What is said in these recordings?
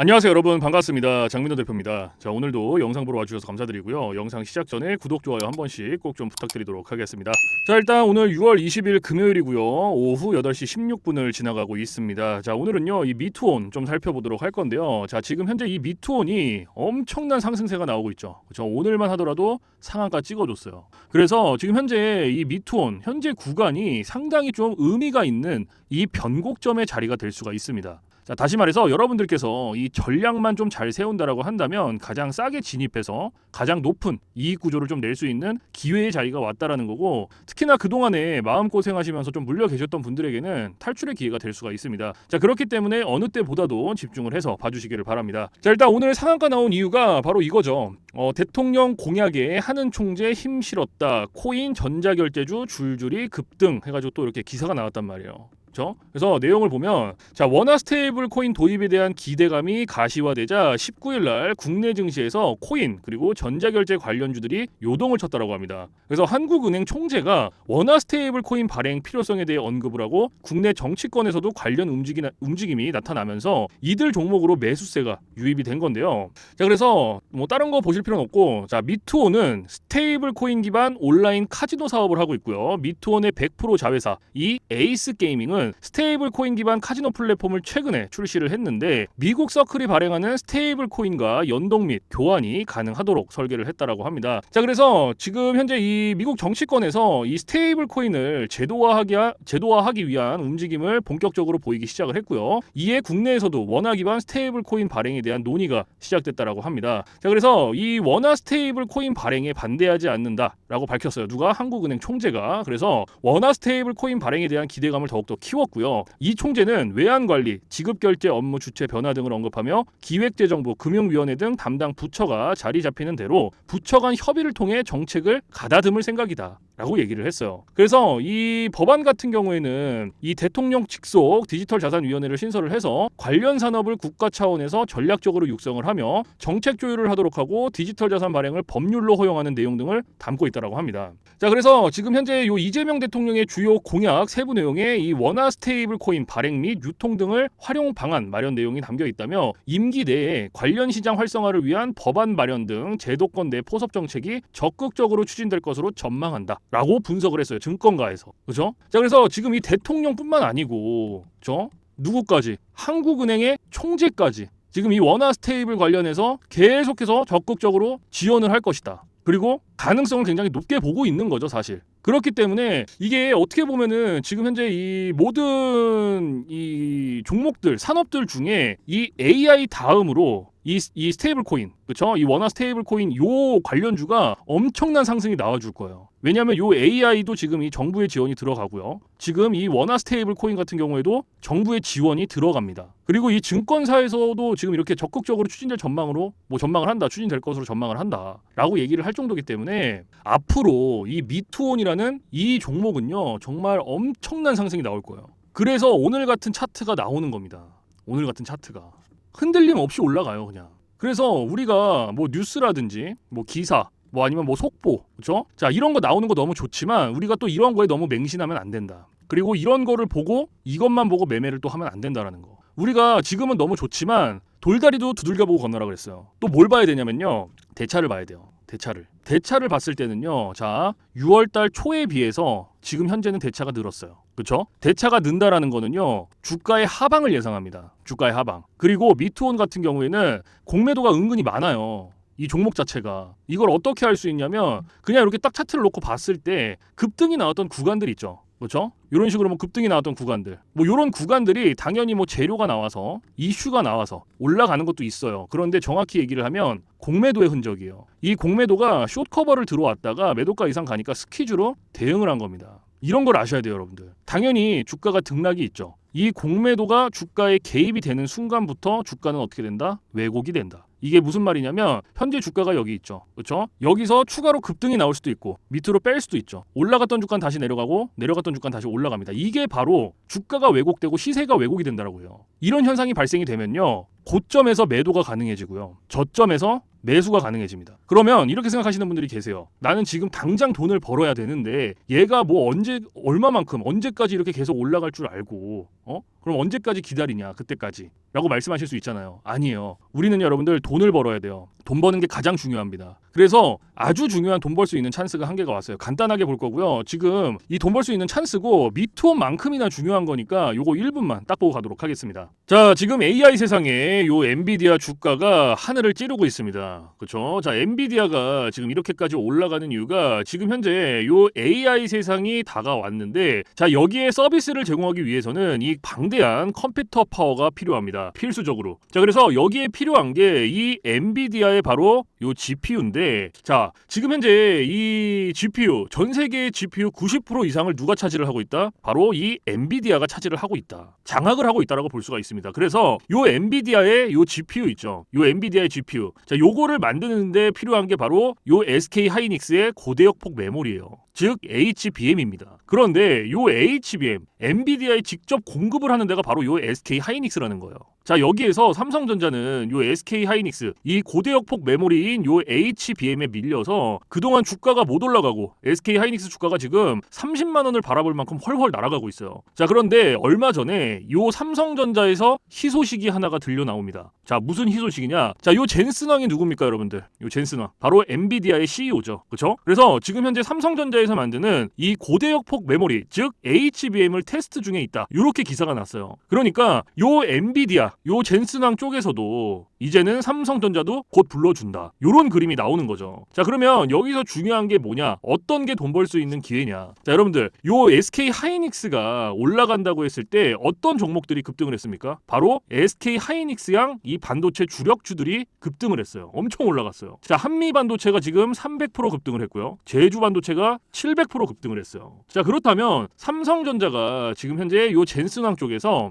안녕하세요 여러분. 반갑습니다. 장민호 대표입니다. 자 오늘도 영상 보러 와주셔서 감사드리고요. 영상 시작 전에 구독 좋아요 한 번씩 꼭 좀 부탁드리도록 하겠습니다. 자 일단 오늘 6월 20일 금요일이고요. 오후 8시 16분을 지나가고 있습니다. 자 오늘은요 이 미투온 좀 살펴보도록 할 건데요. 자 지금 현재 이 미투온이 엄청난 상승세가 나오고 있죠. 그렇죠? 오늘만 하더라도 상한가 찍어줬어요. 그래서 지금 현재 이 미투온 현재 구간이 상당히 좀 의미가 있는 이 변곡점의 자리가 될 수가 있습니다 자, 다시 말해서 여러분들께서 이 전략만 좀 잘 세운다라고 한다면 가장 싸게 진입해서 가장 높은 이익 구조를 좀 낼 수 있는 기회의 자리가 왔다라는 거고 특히나 그동안에 마음고생하시면서 좀 물려 계셨던 분들에게는 탈출의 기회가 될 수가 있습니다. 자, 그렇기 때문에 어느 때보다도 집중을 해서 봐주시기를 바랍니다. 자, 일단 오늘 상한가 나온 이유가 바로 이거죠. 어, 대통령 공약에 하는 총재 힘 실었다. 코인 전자결제주 줄줄이 급등 해가지고 또 이렇게 기사가 나왔단 말이에요. 그렇죠? 그래서 내용을 보면 자 원화 스테이블 코인 도입에 대한 기대감이 가시화되자 19일 날 국내 증시에서 코인 그리고 전자결제 관련주들이 요동을 쳤다라고 합니다. 그래서 한국은행 총재가 원화 스테이블 코인 발행 필요성에 대해 언급을 하고 국내 정치권에서도 관련 움직이, 움직임이 나타나면서 이들 종목으로 매수세가 유입이 된 건데요. 자 그래서 뭐 다른 거 보실 필요는 없고 자 미투온은 스테이블 코인 기반 온라인 카지노 사업을 하고 있고요. 미투온의 100% 자회사 이 에이스 게이밍은 스테이블 코인 기반 카지노 플랫폼을 최근에 출시를 했는데 미국 서클이 발행하는 스테이블 코인과 연동 및 교환이 가능하도록 설계를 했다라고 합니다. 자 그래서 지금 현재 이 미국 정치권에서 이 스테이블 코인을 제도화하기 제도화하기 위한 움직임을 본격적으로 보이기 시작을 했고요. 이에 국내에서도 원화 기반 스테이블 코인 발행에 대한 논의가 시작됐다라고 합니다. 자 그래서 이 원화 스테이블 코인 발행에 반대하지 않는다라고 밝혔어요. 누가 한국은행 총재가 그래서 원화 스테이블 코인 발행에 대한 기대감을 더욱더 키웠고요. 이 총재는 외환 관리, 지급 결제 업무 주체 변화 등을 언급하며 기획재정부, 금융위원회 등 담당 부처가 자리 잡히는 대로 부처 간 협의를 통해 정책을 가다듬을 생각이다. 라고 얘기를 했어요. 그래서 이 법안 같은 경우에는 이 대통령 직속 디지털 자산 위원회를 신설을 해서 관련 산업을 국가 차원에서 전략적으로 육성을 하며 정책 조율을 하도록 하고 디지털 자산 발행을 법률로 허용하는 내용 등을 담고 있다라고 합니다. 자, 그래서 지금 현재 요 이재명 대통령의 주요 공약 세부 내용에 이 원화 스테이블 코인 발행 및 유통 등을 활용 방안 마련 내용이 담겨 있다며 임기 내에 관련 시장 활성화를 위한 법안 마련 등 제도권 내 포섭 정책이 적극적으로 추진될 것으로 전망한다. 라고 분석을 했어요. 증권가에서. 그죠? 자, 그래서 지금 이 대통령뿐만 아니고, 저 누구까지? 한국은행의 총재까지 지금 이 원화 스테이블 관련해서 계속해서 적극적으로 지원을 할 것이다. 그리고 가능성을 굉장히 높게 보고 있는 거죠, 사실. 그렇기 때문에 이게 어떻게 보면은 지금 현재 이 모든 이 종목들, 산업들 중에 이 AI 다음으로 이, 이 스테이블 코인, 그렇죠? 이 원화 스테이블 코인 요 관련주가 엄청난 상승이 나와줄 거예요. 왜냐하면 요 AI도 지금 이 정부의 지원이 들어가고요. 지금 이 원화 스테이블 코인 같은 경우에도 정부의 지원이 들어갑니다. 그리고 이 증권사에서도 지금 이렇게 적극적으로 추진될 전망으로 뭐 전망을 한다, 추진될 것으로 전망을 한다라고 얘기를 할 정도기 때문에 앞으로 이 미투온이라는 이 종목은요 정말 엄청난 상승이 나올 거예요. 그래서 오늘 같은 차트가 나오는 겁니다. 오늘 같은 차트가 흔들림 없이 올라가요, 그냥. 그래서 우리가 뭐 뉴스라든지 뭐 기사 뭐 아니면 뭐 속보 그렇죠? 자 이런 거 나오는 거 너무 좋지만 우리가 또 이런 거에 너무 맹신하면 안 된다. 그리고 이런 거를 보고 이것만 보고 매매를 또 하면 안 된다라는 거. 우리가 지금은 너무 좋지만 돌다리도 두들겨 보고 건너라 그랬어요. 또 뭘 봐야 되냐면요. 대차를 봐야 돼요. 대차를. 대차를 봤을 때는요. 자, 6월 달 초에 비해서 지금 현재는 대차가 늘었어요. 그렇죠? 대차가 는다라는 거는요. 주가의 하방을 예상합니다. 주가의 하방. 그리고 미투온 같은 경우에는 공매도가 은근히 많아요. 이 종목 자체가 이걸 어떻게 할 수 있냐면 그냥 이렇게 딱 차트를 놓고 봤을 때 급등이 나왔던 구간들 있죠. 그렇죠? 이런 식으로 뭐 급등이 나왔던 구간들, 뭐 이런 구간들이 당연히 뭐 재료가 나와서 이슈가 나와서 올라가는 것도 있어요. 그런데 정확히 얘기를 하면 공매도의 흔적이에요. 이 공매도가 숏 커버를 들어왔다가 매도가 이상 가니까 스퀴즈로 대응을 한 겁니다. 이런 걸 아셔야 돼요, 여러분들. 당연히 주가가 등락이 있죠. 이 공매도가 주가에 개입이 되는 순간부터 주가는 어떻게 된다? 왜곡이 된다. 이게 무슨 말이냐면 현재 주가가 여기 있죠. 그렇죠? 여기서 추가로 급등이 나올 수도 있고 밑으로 뺄 수도 있죠. 올라갔던 주가는 다시 내려가고 내려갔던 주가는 다시 올라갑니다. 이게 바로 주가가 왜곡되고 시세가 왜곡이 된다라고요. 이런 현상이 발생이 되면요. 고점에서 매도가 가능해지고요. 저점에서 매수가 가능해집니다. 그러면 이렇게 생각하시는 분들이 계세요. 나는 지금 당장 돈을 벌어야 되는데 얘가 뭐 언제 얼마만큼 언제까지 이렇게 계속 올라갈 줄 알고 어? 그럼 언제까지 기다리냐 그때까지 라고 말씀하실 수 있잖아요. 아니에요. 우리는 여러분들 돈을 벌어야 돼요. 돈 버는 게 가장 중요합니다. 그래서 아주 중요한 돈 벌 수 있는 찬스가 한 개가 왔어요. 간단하게 볼 거고요. 지금 이 돈 벌 수 있는 찬스고 미투만큼이나 중요한 거니까 요거 1분만 딱 보고 가도록 하겠습니다. 자, 지금 AI 세상에 요 엔비디아 주가가 하늘을 찌르고 있습니다. 그렇죠? 자, 엔비디아가 지금 이렇게까지 올라가는 이유가 지금 현재 요 AI 세상이 다가왔는데 자, 여기에 서비스를 제공하기 위해서는 이 방대한 컴퓨터 파워가 필요합니다. 필수적으로. 자, 그래서 여기에 필요한 게 이 엔비디아의 바로 요 GPU인데 자, 지금 현재 이 GPU 전 세계의 GPU 90% 이상을 누가 차지를 하고 있다? 바로 이 엔비디아가 차지를 하고 있다. 장악을 하고 있다라고 볼 수가 있습니다. 그래서 요 엔비디아의 요 GPU 있죠. 요 엔비디아의 GPU. 자, 요거를 만드는데 필요한 게 바로 요 SK 하이닉스의 고대역폭 메모리예요. 즉 HBM입니다. 그런데 요 HBM 엔비디아에 직접 공급을 하는 데가 바로 요 SK 하이닉스라는 거예요. 자 여기에서 삼성전자는 요 SK 하이닉스 이 고대역 폭 메모리인 요 HBM에 밀려서 그동안 주가가 못 올라가고 SK 하이닉스 주가가 지금 30만 원을 바라볼 만큼 헐헐 날아가고 있어요. 자 그런데 얼마 전에 요 삼성전자에서 희소식이 하나가 들려 나옵니다. 자 무슨 희소식이냐? 자 요 젠슨왕이 누굽니까 여러분들? 요 젠슨왕 바로 엔비디아의 CEO죠. 그렇죠? 그래서 지금 현재 삼성전자에서 만드는 이 고대역폭 메모리 즉 HBM을 테스트 중에 있다. 이렇게 기사가 났어요. 그러니까 요 엔비디아 요 젠슨왕 쪽에서도 이제는 삼성전자도 곧 불러준다. 요런 그림이 나오는 거죠. 자 그러면 여기서 중요한 게 뭐냐? 어떤 게 돈 벌 수 있는 기회냐? 자 여러분들 요 SK 하이닉스가 올라간다고 했을 때 어떤 종목들이 급등을 했습니까? 바로 SK 하이닉스양 이 반도체 주력주들이 급등을 했어요. 엄청 올라갔어요. 자 한미 반도체가 지금 300% 급등을 했고요. 제주 반도체가 700% 급등을 했어요. 자 그렇다면 삼성전자가 지금 현재 요 젠슨왕 쪽에서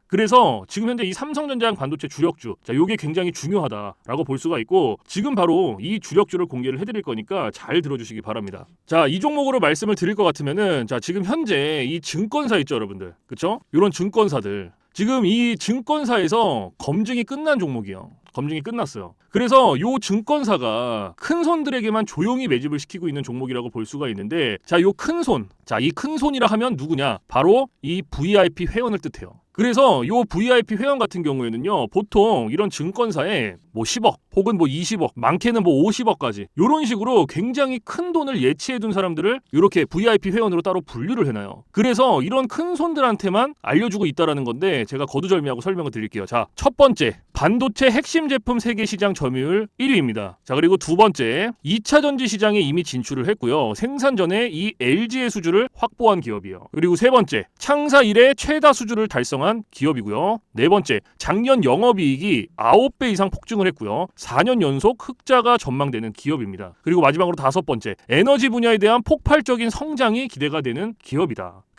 그래서 지금 현재 이 삼성전자양 반도체 주력주, 자, 요게 굉장히 중요하다라고 볼 수가 있고 지금 바로 이 주력주를 공개를 해드릴 거니까 잘 들어주시기 바랍니다. 자, 이 종목으로 말씀을 드릴 것 같으면은 자 지금 현재 이 증권사 있죠, 여러분들, 그렇죠? 이런 증권사들 지금 이 증권사에서 검증이 끝난 종목이요. 검증이 끝났어요. 그래서 요 증권사가 큰 손들에게만 조용히 매집을 시키고 있는 종목이라고 볼 수가 있는데 자, 요 큰 손. 자, 이 큰 손이라 하면 누구냐? 바로 이 VIP 회원을 뜻해요. 그래서 요 VIP 회원 같은 경우에는요 보통 이런 증권사에 뭐 10억 혹은 뭐 20억 많게는 뭐 50억까지 이런 식으로 굉장히 큰 돈을 예치해 둔 사람들을 이렇게 VIP 회원으로 따로 분류를 해놔요 그래서 이런 큰 손들한테만 알려주고 있다라는 건데 제가 거두절미하고 설명을 드릴게요 자 첫 번째 반도체 핵심 제품 세계 시장 점유율 1위입니다 자 그리고 두 번째 2차 전지 시장에 이미 진출을 했고요 생산 전에 이 LG의 수주를 확보한 기업이에요 그리고 세 번째 창사 이래 최다 수주를 달성 달성한 기업이고요. 네 번째, 작년 영업이익이 9배 이상 폭증을 했고요. 4년 연속 흑자가 전망되는 기업입니다. 그리고 마지막으로 다섯 번째, 에너지 분야에 대한 폭발적인 성장이 기대가 되는 기업이다.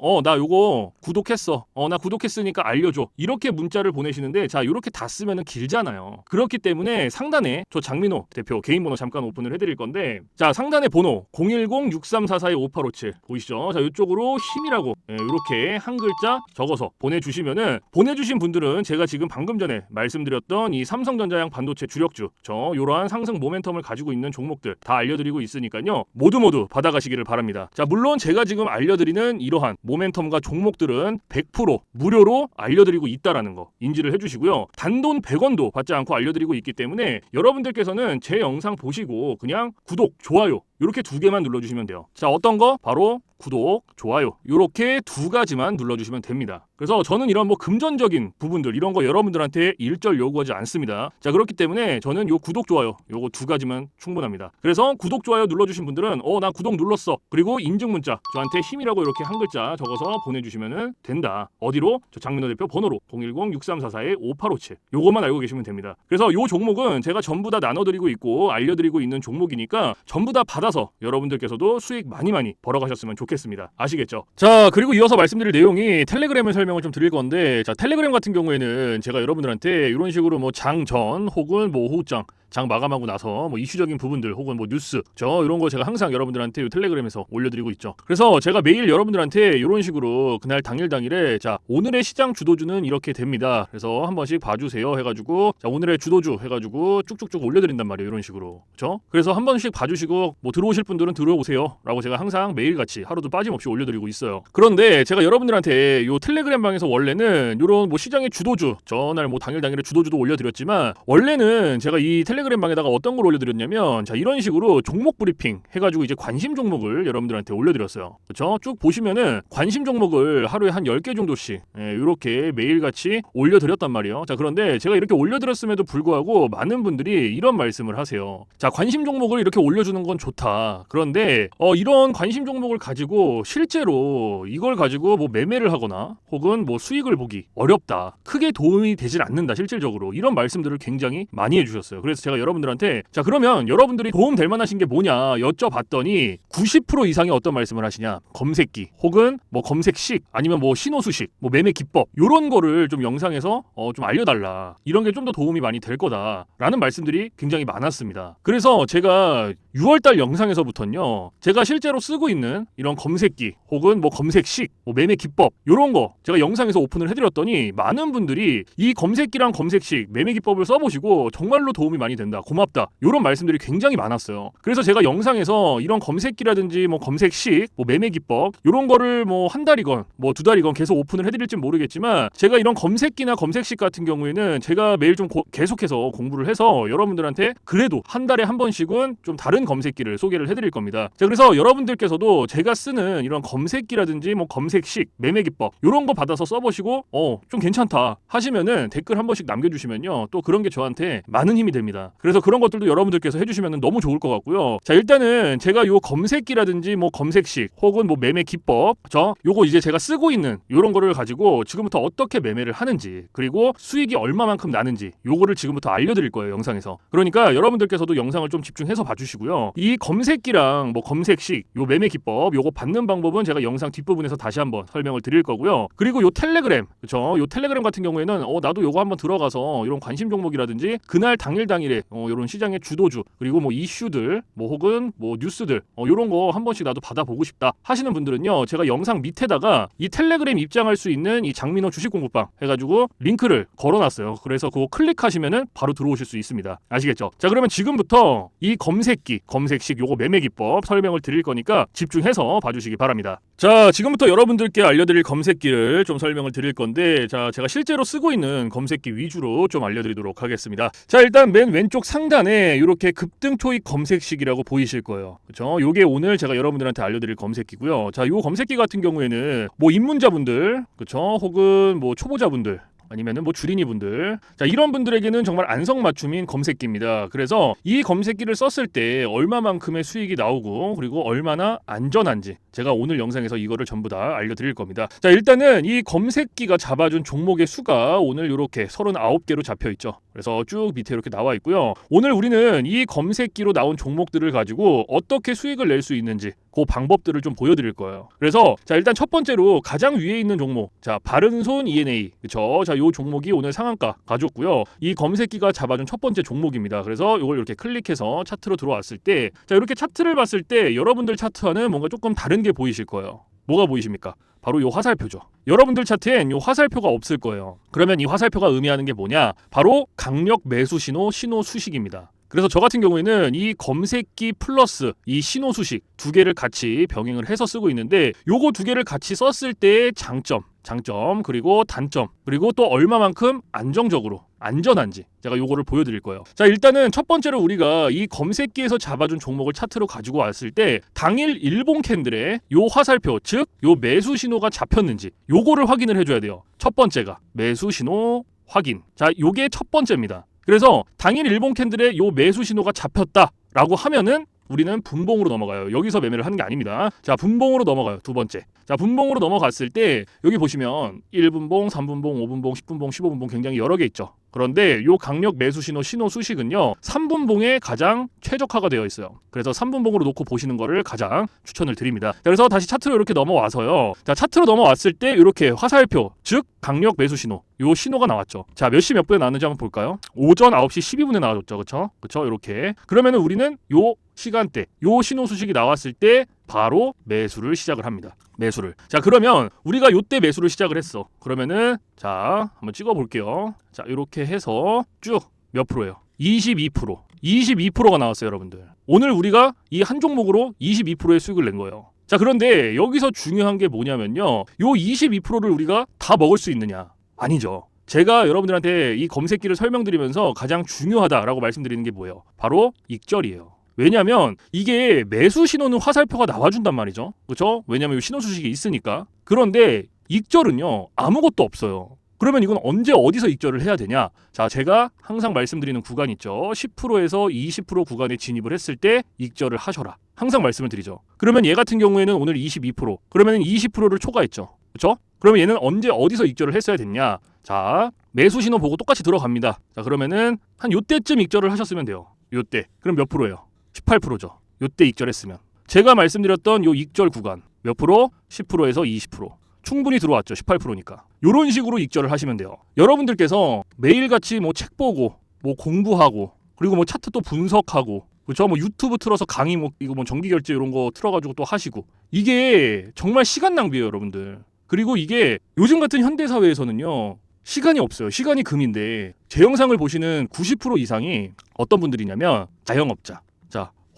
어 나 요거 구독했어. 어 나 구독했으니까 알려줘. 이렇게 문자를 보내시는데 자 이렇게 다 쓰면은 길잖아요. 그렇기 때문에 상단에 저 장민호 대표 개인 번호 잠깐 오픈을 해드릴 건데 자 상단에 번호 010-6344-5857 보이시죠? 자 이쪽으로 힘이라고 예, 이렇게 한 글자 적어서 보내주시면은 보내주신 분들은 제가 지금 방금 전에 말씀드렸던 이 삼성전자양 반도체 주력주 저 이러한 상승 모멘텀을 가지고 있는 종목들 다 알려드리고 있으니까요 모두 모두 받아가시기를 바랍니다. 자 물론 제가 지금 알려드리는 이 러한 모멘텀과 종목들은 100% 무료로 알려드리고 있다라는 거 인지를 해주시고요. 단돈 100원도 받지 않고 알려드리고 있기 때문에 여러분들께서는 제 영상 보시고 그냥 구독, 좋아요 이렇게 두 개만 눌러주시면 돼요. 자 어떤 거? 바로 구독, 좋아요 이렇게 두 가지만 눌러주시면 됩니다. 그래서 저는 이런 뭐 금전적인 부분들 이런 거 여러분들한테 일절 요구하지 않습니다. 자 그렇기 때문에 저는 요 구독, 좋아요 요거 두 가지만 충분합니다. 그래서 구독, 좋아요 눌러주신 분들은 어 나 구독 눌렀어 그리고 인증 문자 저한테 힘이라고 이렇게 한 글자 적어서 보내주시면 된다. 어디로? 저 장민호 대표 번호로 010-6344-5857 요것만 알고 계시면 됩니다. 그래서 요 종목은 제가 전부 다 나눠드리고 있고 알려드리고 있는 종목이니까 전부 다 받아 서 여러분들께서도 수익 많이 많이 벌어가셨으면 좋겠습니다. 아시겠죠? 자 그리고 이어서 말씀드릴 내용이 텔레그램을 설명을 좀 드릴 건데 자 텔레그램 같은 경우에는 제가 여러분들한테 이런 식으로 뭐 장전 혹은 뭐 오후장 장 마감하고 나서 뭐 이슈적인 부분들 혹은 뭐 뉴스 저 이런 거 제가 항상 여러분들한테 이 텔레그램에서 올려드리고 있죠. 그래서 제가 매일 여러분들한테 이런 식으로 그날 당일 당일에 자 오늘의 시장 주도주는 이렇게 됩니다. 그래서 한 번씩 봐주세요 해가지고 자 오늘의 주도주 해가지고 쭉쭉쭉 올려드린단 말이에요. 이런 식으로 그렇죠? 그래서 한 번씩 봐주시고 뭐 들어오실 분들은 들어오세요라고 제가 항상 매일 같이 하루도 빠짐없이 올려드리고 있어요. 그런데 제가 여러분들한테 요 텔레그램 방에서 원래는 이런 뭐 시장의 주도주 전날 뭐 당일 당일에 주도주도 올려드렸지만 원래는 제가 이 텔레그램 방에다가 어떤 걸 올려드렸냐면 자 이런 식으로 종목 브리핑 해가지고 이제 관심 종목을 여러분들한테 올려드렸어요. 그렇죠? 쭉 보시면은 관심 종목을 하루에 한 10개 정도씩 예, 이렇게 매일같이 올려드렸단 말이에요. 자 그런데 제가 이렇게 올려드렸음에도 불구하고 많은 분들이 이런 말씀을 하세요. 자 관심 종목을 이렇게 올려주는 건 좋다. 그런데 어, 이런 관심 종목을 가지고 실제로 이걸 가지고 뭐 매매를 하거나 혹은 뭐 수익을 보기 어렵다. 크게 도움이 되질 않는다. 실질적으로 이런 말씀들을 굉장히 많이 해주셨어요. 그래서 제가 여러분들한테 자 그러면 여러분들이 도움 될 만하신 게 뭐냐 여쭤봤더니 90% 이상이 어떤 말씀을 하시냐 검색기 혹은 뭐 검색식 아니면 뭐 신호 수식 뭐 매매 기법 요런 거를 좀 영상에서 어, 좀 알려달라 이런 게 좀 더 도움이 많이 될 거다라는 말씀들이 굉장히 많았습니다. 그래서 제가 6월달 영상에서부터는요 제가 실제로 쓰고 있는 이런 검색기 혹은 뭐 검색식 뭐 매매 기법 요런 거 제가 영상에서 오픈을 해드렸더니 많은 분들이 이 검색기랑 검색식 매매 기법을 써보시고 정말로 도움이 많이 된다 고맙다 요런 말씀들이 굉장히 많았어요. 그래서 제가 영상에서 이런 검색기라든지 뭐 검색식 뭐 매매 기법 요런 거를 뭐 한 달이건 뭐 두 달이건 계속 오픈을 해드릴지 모르겠지만 제가 이런 검색기나 검색식 같은 경우에는 제가 매일 좀 고- 계속해서 공부를 해서 여러분들한테 그래도 한 달에 한 번씩은 좀 다른 검색기를 소개를 해드릴 겁니다. 자, 그래서 여러분들께서도 제가 쓰는 이런 검색기라든지 뭐 검색식, 매매 기법 이런 거 받아서 써보시고 어 좀 괜찮다 하시면은 댓글 한 번씩 남겨주시면요 또 그런 게 저한테 많은 힘이 됩니다. 그래서 그런 것들도 여러분들께서 해주시면 너무 좋을 것 같고요. 자 일단은 제가 요 검색기라든지 뭐 검색식 혹은 뭐 매매 기법 저 요거 이제 제가 쓰고 있는 요런 거를 가지고 지금부터 어떻게 매매를 하는지 그리고 수익이 얼마만큼 나는지 요거를 지금부터 알려드릴 거예요 영상에서. 그러니까 여러분들께서도 영상을 좀 집중해서 봐주시고요. 이 검색기랑 뭐 검색식 요 매매 기법 요거 받는 방법은 제가 영상 뒷부분에서 다시 한번 설명을 드릴 거고요. 그리고 요 텔레그램 그쵸? 요 텔레그램 같은 경우에는 어 나도 요거 한번 들어가서 이런 관심 종목이라든지 그날 당일 당일에 어 요런 시장의 주도주 그리고 뭐 이슈들 뭐 혹은 뭐 뉴스들 어 요런 거 한 번씩 나도 받아보고 싶다 하시는 분들은요 제가 영상 밑에다가 이 텔레그램 입장할 수 있는 이 장민호 주식 공부방 해가지고 링크를 걸어놨어요. 그래서 그거 클릭하시면은 바로 들어오실 수 있습니다. 아시겠죠? 자 그러면 지금부터 이 검색기 검색식 요거 매매 기법 설명을 드릴 거니까 집중해서 봐주시기 바랍니다. 자 지금부터 여러분들께 알려드릴 검색기를 좀 설명을 드릴 건데 자 제가 실제로 쓰고 있는 검색기 위주로 좀 알려드리도록 하겠습니다. 자 일단 맨 왼쪽 상단에 이렇게 급등 토익 검색식이라고 보이실 거예요. 그렇죠? 요게 오늘 제가 여러분들한테 알려드릴 검색기고요. 자 요 검색기 같은 경우에는 뭐 입문자분들 그렇죠? 혹은 뭐 초보자분들 아니면은 뭐 주린이 분들. 자 이런 분들에게는 정말 안성맞춤인 검색기입니다. 그래서 이 검색기를 썼을 때 얼마만큼의 수익이 나오고 그리고 얼마나 안전한지 제가 오늘 영상에서 이거를 전부 다 알려드릴 겁니다. 자 일단은 이 검색기가 잡아준 종목의 수가 오늘 이렇게 39개로 잡혀 있죠. 그래서 쭉 밑에 이렇게 나와 있고요. 오늘 우리는 이 검색기로 나온 종목들을 가지고 어떻게 수익을 낼 수 있는지 그 방법들을 좀 보여드릴 거예요. 그래서 자 일단 첫 번째로 가장 위에 있는 종목 자 바른손 ENA 그쵸 자요 종목이 오늘 상한가 가졌고요. 이 검색기가 잡아준 첫 번째 종목입니다. 그래서 이걸 이렇게 클릭해서 차트로 들어왔을 때 자 이렇게 차트를 봤을 때 여러분들 차트와는 뭔가 조금 다른 게 보이실 거예요. 뭐가 보이십니까? 바로 요 화살표죠. 여러분들 차트엔 요 화살표가 없을 거예요. 그러면 이 화살표가 의미하는 게 뭐냐? 바로 강력 매수 신호 신호 수식입니다. 그래서 저 같은 경우에는 이 검색기 플러스 이 신호 수식 두 개를 같이 병행을 해서 쓰고 있는데 요거 두 개를 같이 썼을 때의 장점, 장점 그리고 단점 그리고 또 얼마만큼 안정적으로 안전한지 제가 요거를 보여드릴 거예요. 자 일단은 첫 번째로 우리가 이 검색기에서 잡아준 종목을 차트로 가지고 왔을 때 당일 일본 캔들의 요 화살표 즉 요 매수 신호가 잡혔는지 요거를 확인을 해줘야 돼요. 첫 번째가 매수 신호 확인. 자 요게 첫 번째입니다. 그래서 당일 일본 캔들의 요 매수 신호가 잡혔다라고 하면은 우리는 분봉으로 넘어가요. 여기서 매매를 하는 게 아닙니다. 자, 분봉으로 넘어가요. 두 번째. 자, 분봉으로 넘어갔을 때 여기 보시면 1분봉, 3분봉, 5분봉, 10분봉, 15분봉 굉장히 여러 개 있죠. 그런데 요 강력 매수 신호 신호 수식은요. 3분봉에 가장 최적화가 되어 있어요. 그래서 3분봉으로 놓고 보시는 거를 가장 추천을 드립니다. 자, 그래서 다시 차트로 이렇게 넘어와서요. 자, 차트로 넘어왔을 때 이렇게 화살표, 즉 강력 매수 신호. 요 신호가 나왔죠. 자, 몇 시 몇 분에 나왔는지 한번 볼까요? 오전 9시 12분에 나왔죠. 그렇죠? 그렇죠? 이렇게. 그러면은 우리는 요 시간대, 요 신호 수식이 나왔을 때 바로 매수를 시작을 합니다. 매수를. 자, 그러면 우리가 요때 매수를 시작을 했어. 그러면은 자, 한번 찍어 볼게요. 자, 이렇게 해서 쭉 몇 프로예요? 22%. 22%가 나왔어요, 여러분들. 오늘 우리가 이 한 종목으로 22%의 수익을 낸 거예요. 자, 그런데 여기서 중요한 게 뭐냐면요. 요 22%를 우리가 다 먹을 수 있느냐? 아니죠. 제가 여러분들한테 이 검색기를 설명드리면서 가장 중요하다라고 말씀드리는 게 뭐예요? 바로 익절이에요. 왜냐하면 이게 매수 신호는 화살표가 나와준단 말이죠. 그렇죠? 왜냐하면 이 신호 수식이 있으니까. 그런데 익절은요 아무것도 없어요. 그러면 이건 언제 어디서 익절을 해야 되냐? 자, 제가 항상 말씀드리는 구간 있죠. 10%에서 20% 구간에 진입을 했을 때 익절을 하셔라. 항상 말씀을 드리죠. 그러면 얘 같은 경우에는 오늘 22%. 그러면 20%를 초과했죠. 그렇죠? 그러면 얘는 언제 어디서 익절을 했어야 됐냐? 자, 매수 신호 보고 똑같이 들어갑니다. 자, 그러면은 한 요때쯤 익절을 하셨으면 돼요. 요때. 그럼 몇 프로예요? 18%죠. 요때 익절했으면. 제가 말씀드렸던 요 익절 구간 몇 프로? 10%에서 20%. 충분히 들어왔죠. 18%니까. 요런 식으로 익절을 하시면 돼요. 여러분들께서 매일같이 뭐 책 보고 뭐 공부하고 그리고 뭐 차트 또 분석하고 그렇죠? 뭐 유튜브 틀어서 강의 뭐 이거 뭐 정기 결제 이런 거 틀어 가지고 또 하시고 이게 정말 시간 낭비예요, 여러분들. 그리고 이게 요즘 같은 현대 사회에서는요 시간이 없어요. 시간이 금인데 제 영상을 보시는 90% 이상이 어떤 분들이냐면 자영업자, 자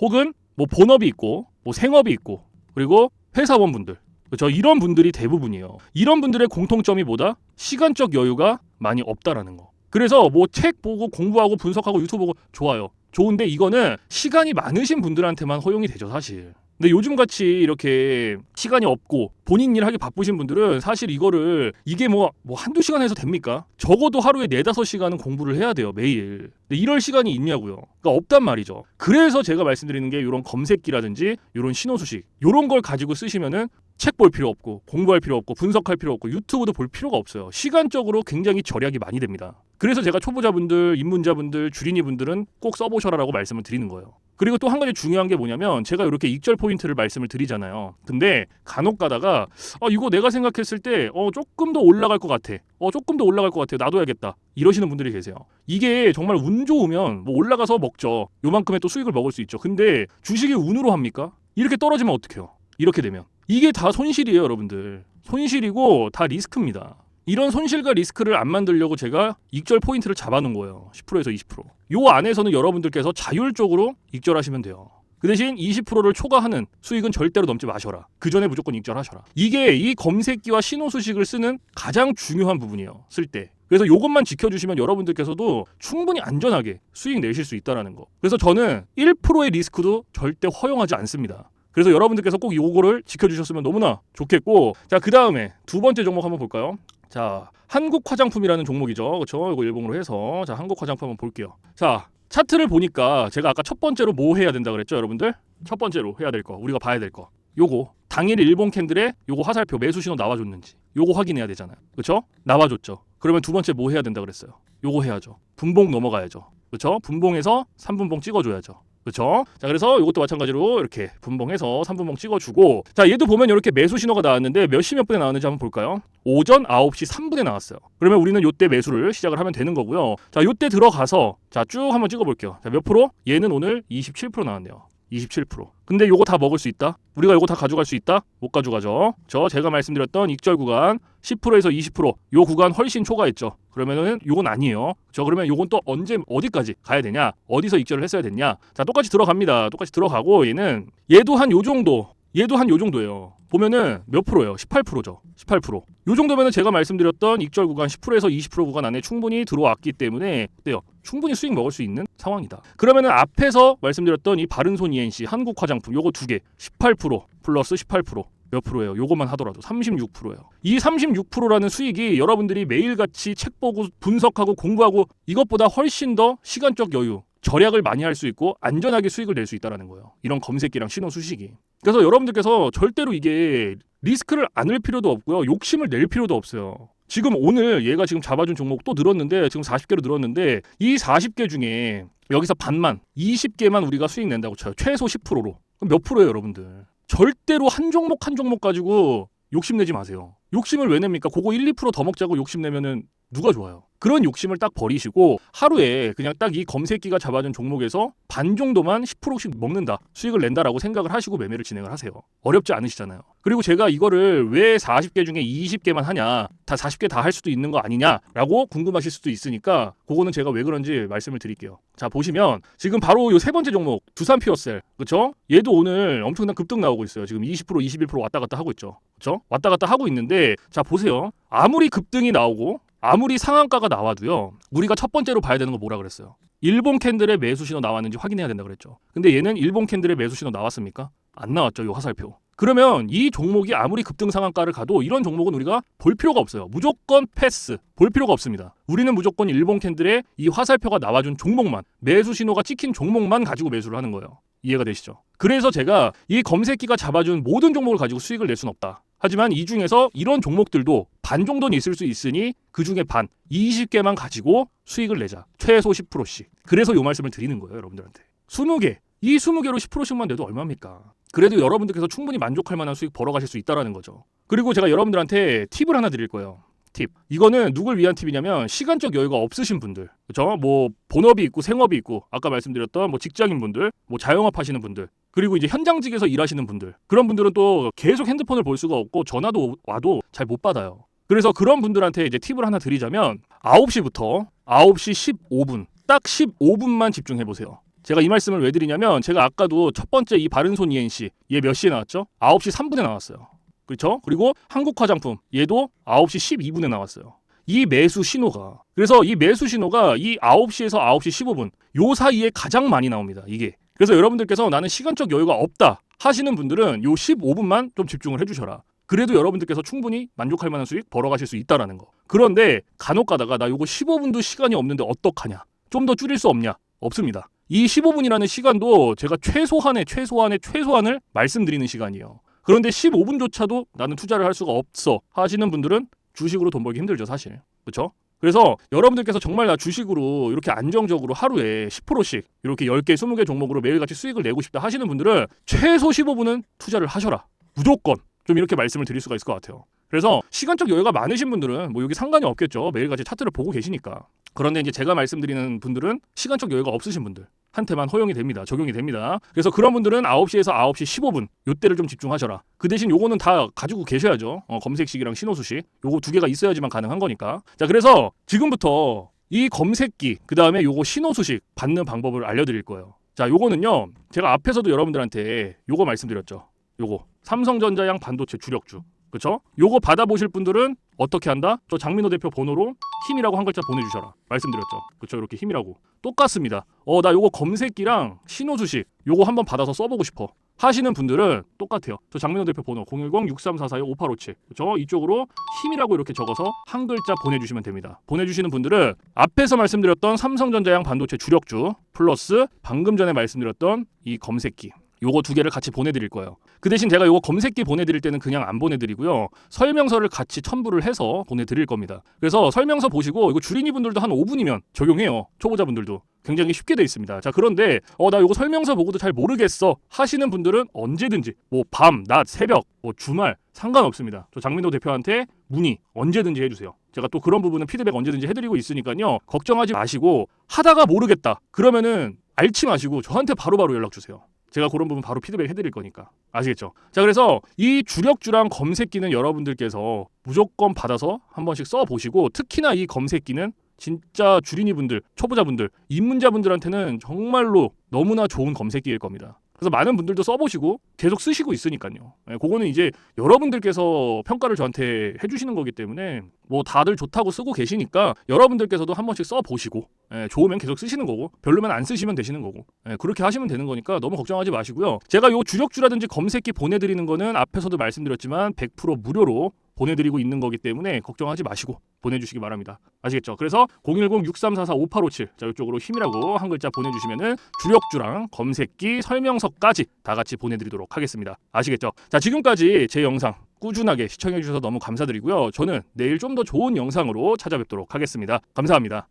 혹은 뭐 본업이 있고 뭐 생업이 있고 그리고 회사원분들 그렇죠 이런 분들이 대부분이에요. 이런 분들의 공통점이 뭐다? 시간적 여유가 많이 없다라는 거. 그래서 뭐 책 보고 공부하고 분석하고 유튜브 보고 좋아요. 좋은데 이거는 시간이 많으신 분들한테만 허용이 되죠, 사실. 근데 요즘 같이 이렇게 시간이 없고 본인 일 하기 바쁘신 분들은 사실 이거를 이게 뭐, 뭐 한두 시간 해서 됩니까? 적어도 하루에 네다섯 시간은 공부를 해야 돼요, 매일. 근데 이럴 시간이 있냐고요. 그러니까 없단 말이죠. 그래서 제가 말씀드리는 게 이런 검색기라든지 이런 신호수식 이런 걸 가지고 쓰시면은 책 볼 필요 없고 공부할 필요 없고 분석할 필요 없고 유튜브도 볼 필요가 없어요. 시간적으로 굉장히 절약이 많이 됩니다. 그래서 제가 초보자분들, 입문자분들, 주린이분들은 꼭 써보셔라라고 말씀을 드리는 거예요. 그리고 또 한 가지 중요한 게 뭐냐면 제가 이렇게 익절 포인트를 말씀을 드리잖아요. 근데 간혹 가다가 아 이거 내가 생각했을 때 어 조금 더 올라갈 것 같아. 어 조금 더 올라갈 것 같아. 놔둬야겠다. 이러시는 분들이 계세요. 이게 정말 운 좋으면 뭐 올라가서 먹죠. 요만큼의 또 수익을 먹을 수 있죠. 근데 주식이 운으로 합니까? 이렇게 떨어지면 어떡해요? 이렇게 되면 이게 다 손실이에요, 여러분들. 손실이고 다 리스크입니다. 이런 손실과 리스크를 안 만들려고 제가 익절 포인트를 잡아놓은 거예요. 10%에서 20%. 요 안에서는 여러분들께서 자율적으로 익절하시면 돼요. 그 대신 20%를 초과하는 수익은 절대로 넘지 마셔라. 그 전에 무조건 익절하셔라. 이게 이 검색기와 신호 수식을 쓰는 가장 중요한 부분이에요. 쓸 때. 그래서 이것만 지켜주시면 여러분들께서도 충분히 안전하게 수익 내실 수 있다라는 거. 그래서 저는 1%의 리스크도 절대 허용하지 않습니다. 그래서 여러분들께서 꼭 요거를 지켜주셨으면 너무나 좋겠고 자 그 다음에 두 번째 종목 한번 볼까요? 자 한국 화장품이라는 종목이죠. 그렇죠 이거 일본어로 해서. 자 한국 화장품 한번 볼게요. 자 차트를 보니까 제가 아까 첫 번째로 뭐 해야 된다 그랬죠 여러분들? 첫 번째로 해야 될 거 우리가 봐야 될 거. 요거 당일 일본 캔들에 요거 화살표 매수 신호 나와줬는지 요거 확인해야 되잖아요. 그렇죠 나와줬죠. 그러면 두 번째 뭐 해야 된다 그랬어요? 요거 해야죠. 분봉 넘어가야죠. 그렇죠 분봉에서 3분봉 찍어줘야죠 그렇죠? 자 그래서 이것도 마찬가지로 이렇게 분봉해서 3분봉 찍어주고 자 얘도 보면 이렇게 매수 신호가 나왔는데 몇 시 몇 분에 나왔는지 한번 볼까요? 오전 9시 3분에 나왔어요. 그러면 우리는 요때 매수를 시작을 하면 되는 거고요. 자 요때 들어가서 자 쭉 한번 찍어 볼게요. 자 몇 프로? 얘는 오늘 27% 나왔네요. 27%. 근데 요거 다 먹을 수 있다? 우리가 요거 다 가져갈 수 있다? 못 가져가죠. 저 제가 말씀드렸던 익절 구간 10%에서 20%요 구간 훨씬 초과했죠. 그러면은 요건 아니에요. 저 그러면 요건 또 언제 어디까지 가야 되냐? 어디서 익절을 했어야 됐냐? 자 똑같이 들어갑니다. 똑같이 들어가고 얘는 얘도 한 요 정도 얘도 한 요 정도예요. 보면은 몇 프로예요? 18%죠. 18%. 요 정도면은 제가 말씀드렸던 익절 구간 10%에서 20% 구간 안에 충분히 들어왔기 때문에 어때요? 충분히 수익 먹을 수 있는 상황이다. 그러면은 앞에서 말씀드렸던 이 바른손 ENC 한국 화장품 요거 두 개 18% 플러스 18%. 몇 프로예요? 요것만 하더라도 36%예요. 이 36%라는 수익이 여러분들이 매일같이 책 보고 분석하고 공부하고 이것보다 훨씬 더 시간적 여유, 절약을 많이 할 수 있고 안전하게 수익을 낼 수 있다라는 거예요. 이런 검색기랑 신호 수식이. 그래서 여러분들께서 절대로 이게 리스크를 안을 필요도 없고요. 욕심을 낼 필요도 없어요. 지금 오늘 얘가 지금 잡아준 종목 또 늘었는데 지금 40개로 늘었는데 이 40개 중에 여기서 반만 20개만 우리가 수익 낸다고 쳐요. 최소 10%로. 그럼 몇 프로예요, 여러분들? 절대로 한 종목 한 종목 가지고 욕심내지 마세요. 욕심을 왜 냅니까? 그거 1, 2%더 먹자고 욕심내면은 누가 좋아요? 그런 욕심을 딱 버리시고 하루에 그냥 딱 이 검색기가 잡아준 종목에서 반 정도만 10%씩 먹는다 수익을 낸다라고 생각을 하시고 매매를 진행을 하세요. 어렵지 않으시잖아요. 그리고 제가 이거를 왜 40개 중에 20개만 하냐 다 40개 다 할 수도 있는 거 아니냐라고 궁금하실 수도 있으니까 그거는 제가 왜 그런지 말씀을 드릴게요. 자 보시면 지금 바로 요 세 번째 종목 두산 피어셀. 그쵸? 얘도 오늘 엄청난 급등 나오고 있어요. 지금 20% 21% 왔다 갔다 하고 있죠. 그쵸? 왔다 갔다 하고 있는데 자 보세요 아무리 급등이 나오고 아무리 상한가가 나와도요. 우리가 첫 번째로 봐야 되는 거 뭐라 그랬어요? 일본 캔들의 매수 신호 나왔는지 확인해야 된다 그랬죠. 근데 얘는 일본 캔들의 매수 신호 나왔습니까? 안 나왔죠. 요 화살표. 그러면 이 종목이 아무리 급등 상한가를 가도 이런 종목은 우리가 볼 필요가 없어요. 무조건 패스. 볼 필요가 없습니다. 우리는 무조건 일본 캔들의 이 화살표가 나와준 종목만 매수 신호가 찍힌 종목만 가지고 매수를 하는 거예요. 이해가 되시죠? 그래서 제가 이 검색기가 잡아준 모든 종목을 가지고 수익을 낼 수는 없다. 하지만 이 중에서 이런 종목들도 반 정도는 있을 수 있으니 그 중에 반 20개만 가지고 수익을 내자. 최소 10%씩. 그래서 요 말씀을 드리는 거예요, 여러분들한테. 20개. 이 20개로 10%씩만 내도 얼마입니까? 그래도 여러분들께서 충분히 만족할 만한 수익 벌어가실 수 있다라는 거죠. 그리고 제가 여러분들한테 팁을 하나 드릴 거예요. 팁. 이거는 누굴 위한 팁이냐면 시간적 여유가 없으신 분들. 그렇죠? 뭐 본업이 있고 생업이 있고 아까 말씀드렸던 뭐 직장인 분들, 뭐 자영업 하시는 분들, 그리고 이제 현장직에서 일하시는 분들. 그런 분들은 또 계속 핸드폰을 볼 수가 없고 전화도 와도 잘 못 받아요. 그래서 그런 분들한테 이제 팁을 하나 드리자면 9시부터 9시 15분 딱 15분만 집중해 보세요. 제가 이 말씀을 왜 드리냐면 제가 아까도 첫 번째 이 바른손 ENC 얘 몇 시에 나왔죠? 9시 3분에 나왔어요. 그렇죠? 그리고 한국 화장품 얘도 9시 12분에 나왔어요. 이 매수 신호가 그래서 이 매수 신호가 이 9시에서 9시 15분 요 사이에 가장 많이 나옵니다. 이게 그래서 여러분들께서 나는 시간적 여유가 없다 하시는 분들은 요 15분만 좀 집중을 해주셔라. 그래도 여러분들께서 충분히 만족할 만한 수익 벌어가실 수 있다라는 거. 그런데 간혹 가다가 나 요거 15분도 시간이 없는데 어떡하냐? 좀 더 줄일 수 없냐? 없습니다. 이 15분이라는 시간도 제가 최소한의 최소한의 최소한을 말씀드리는 시간이에요. 그런데 15분조차도 나는 투자를 할 수가 없어 하시는 분들은 주식으로 돈 벌기 힘들죠, 사실. 그렇죠? 그래서 여러분들께서 정말 나 주식으로 이렇게 안정적으로 하루에 10%씩 이렇게 10개, 20개 종목으로 매일같이 수익을 내고 싶다 하시는 분들은 최소 15분은 투자를 하셔라. 무조건. 좀 이렇게 말씀을 드릴 수가 있을 것 같아요. 그래서 시간적 여유가 많으신 분들은 뭐 여기 상관이 없겠죠. 매일같이 차트를 보고 계시니까. 그런데 이제 제가 말씀드리는 분들은 시간적 여유가 없으신 분들 한테만 허용이 됩니다. 적용이 됩니다. 그래서 그런 분들은 9시에서 9시 15분 요때를 좀 집중하셔라. 그 대신 요거는 다 가지고 계셔야죠. 어, 검색식이랑 신호수식. 요거 두 개가 있어야지만 가능한 거니까. 자, 그래서 지금부터 이 검색기 그 다음에 요거 신호수식 받는 방법을 알려 드릴 거예요. 자, 요거는요. 제가 앞에서도 여러분들한테 요거 말씀드렸죠. 요거 삼성전자양 반도체 주력주 그쵸? 요거 받아보실 분들은 어떻게 한다? 저 장민호 대표 번호로 힘이라고 한 글자 보내주셔라. 말씀드렸죠. 그쵸 이렇게 힘이라고. 똑같습니다. 어 나 요거 검색기랑 신호 주식 요거 한번 받아서 써보고 싶어. 하시는 분들은 똑같아요. 저 장민호 대표 번호 010-6344-5857 그쵸? 이쪽으로 힘이라고 이렇게 적어서 한 글자 보내주시면 됩니다. 보내주시는 분들은 앞에서 말씀드렸던 삼성전자양 반도체 주력주 플러스 방금 전에 말씀드렸던 이 검색기 요거 두 개를 같이 보내드릴 거예요. 그 대신 제가 요거 검색기 보내드릴 때는 그냥 안 보내드리고요. 설명서를 같이 첨부를 해서 보내드릴 겁니다. 그래서 설명서 보시고 이거 주린이 분들도 한 5분이면 적용해요. 초보자분들도. 굉장히 쉽게 돼 있습니다. 자 그런데 어 나 요거 설명서 보고도 잘 모르겠어 하시는 분들은 언제든지 뭐 밤, 낮, 새벽, 뭐 주말 상관없습니다. 저 장민호 대표한테 문의 언제든지 해주세요. 제가 또 그런 부분은 피드백 언제든지 해드리고 있으니까요. 걱정하지 마시고 하다가 모르겠다 그러면은 알지 마시고 저한테 바로바로 연락 주세요. 제가 그런 부분 바로 피드백 해드릴 거니까 아시겠죠? 자 그래서 이 주력주랑 검색기는 여러분들께서 무조건 받아서 한 번씩 써 보시고 특히나 이 검색기는 진짜 주린이 분들, 초보자분들, 입문자분들한테는 정말로 너무나 좋은 검색기일 겁니다. 그래서 많은 분들도 써보시고 계속 쓰시고 있으니까요. 예, 그거는 이제 여러분들께서 평가를 저한테 해주시는 거기 때문에 뭐 다들 좋다고 쓰고 계시니까 여러분들께서도 한 번씩 써보시고 예, 좋으면 계속 쓰시는 거고 별로면 안 쓰시면 되시는 거고 예, 그렇게 하시면 되는 거니까 너무 걱정하지 마시고요. 제가 요 주력주라든지 검색기 보내드리는 거는 앞에서도 말씀드렸지만 100% 무료로 보내드리고 있는 거기 때문에 걱정하지 마시고 보내주시기 바랍니다. 아시겠죠? 그래서 010-6344-5857 자 이쪽으로 힘이라고 한 글자 보내주시면은 주력주랑 검색기 설명서까지 다 같이 보내드리도록 하겠습니다. 아시겠죠? 자 지금까지 제 영상 꾸준하게 시청해 주셔서 너무 감사드리고요. 저는 내일 좀 더 좋은 영상으로 찾아뵙도록 하겠습니다. 감사합니다.